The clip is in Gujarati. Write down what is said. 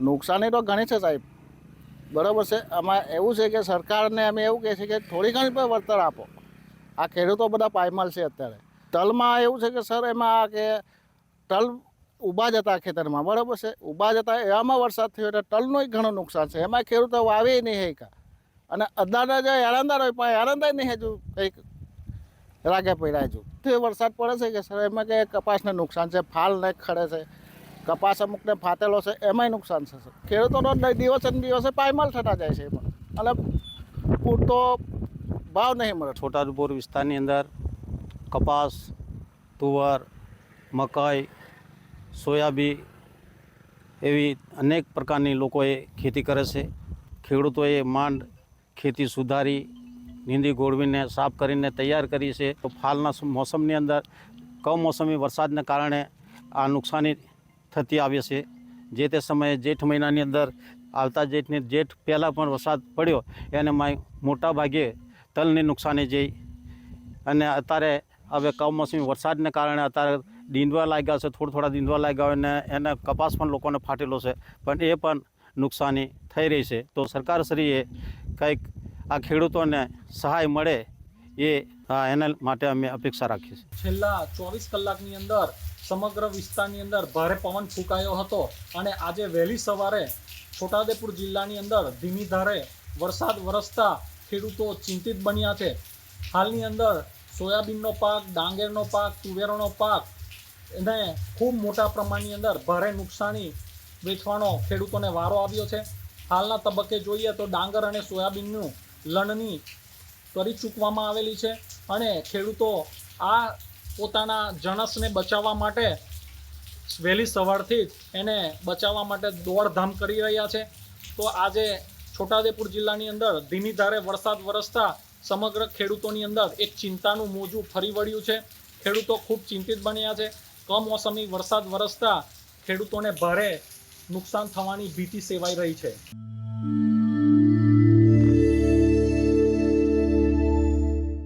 નુકસાની તો ઘણી છે સાહેબ. બરાબર છે? આમાં એવું છે કે સરકારને અમે એવું કહે છે કે થોડી ઘણી પણ વળતર આપો. આ ખેડૂતો બધા પાયમાલ છે અત્યારે. તલમાં એવું છે કે સર એમાં કે તલ ઊભા જતા ખેતરમાં. બરાબર છે? ઊભા જતા એવામાં વરસાદ થયો એટલે તલનું ઘણું નુકસાન છે. એમાં ખેડૂતો વાવે નહીં હેકા અને અદાના જે એરંદાર હોય, પણ એરંદાય નહીં હજુ કંઈક રાગે પડ્યા હજુ. તે વરસાદ પડે છે કે સર? એમાં કે કપાસને નુકસાન છે? ફાલ ને ખડે છે? કપાસ અમુકને ફાટેલો છે, એમાંય નુકસાન થશે. ખેડૂતોનો દિવસે ને દિવસે પાયમાલ થતા જાય છે એમાં અને પૂરતો ભાવ નહીં મળે. છોટાઉદેપુર વિસ્તારની અંદર કપાસ, તુવર, મકાઈ સોયાબી એવી અનેક પ્રકારની લોકોએ ખેતી કરે છે. ખેડૂતોએ માંડ ખેતી સુધારી, નીંદી ગોળવીને, સાફ કરીને તૈયાર કરી છે. તો હાલના મોસમની અંદર કમોસમી વરસાદને કારણે આ નુકસાની થતી આવે છે. જે તે સમયે જેઠ મહિનાની અંદર આવતા જેઠની જેઠ પહેલાં પણ વરસાદ પડ્યો, એને મોટા ભાગે તલની નુકસાની જઈ. અને અત્યારે હવે કમોસમી વરસાદને કારણે અત્યારે ડીંડવા લાગ્યા છે, થોડા થોડા ડીંડવા લાગ્યા અને એને કપાસ પણ લોકોને ફાટેલો છે. પણ એ પણ નુકસાની થઈ રહી છે. તો સરકારશ્રીએ કંઈક આ ખેડૂતોને સહાય મળે એ એના માટે અમે અપેક્ષા રાખીએ છીએ. છેલ્લા ચોવીસ કલાકની અંદર સમગ્ર વિસ્તારની અંદર ભારે પવન ફૂંકાયો હતો અને આજે વહેલી સવારે છોટાઉદેપુર જિલ્લાની અંદર ધીમી ધારે વરસાદ વરસતા ખેડૂતો ચિંતિત બન્યા છે. હાલની અંદર સોયાબીનનો પાક, ડાંગરનો પાક, તુવેરનો પાક એને ખૂબ મોટા પ્રમાણની અંદર ભારે નુકસાની વેચવાનો ખેડૂતોને વારો આવ્યો છે. હાલના તબક્કે જોઈએ તો ડાંગર અને સોયાબીનનું લણણી કરી ચૂકવામાં આવેલી છે અને ખેડૂતો આ પોતાના જણસને બચાવવા માટે વહેલી સવારથી જ એને બચાવવા માટે દોડધામ કરી રહ્યા છે. તો આજે છોટાઉદેપુર જિલ્લાની અંદર ધીમી ધારે વરસાદ વરસતા સમગ્ર ખેડૂતોની અંદર એક ચિંતાનું મોજું ફરી વળ્યું છે. ખેડૂતો ખૂબ ચિંતિત બન્યા છે. કમોસમી વરસાદ વરસતા ખેડૂતોને ભારે નુકસાન થવાની ભીતિ સેવાઈ રહી છે.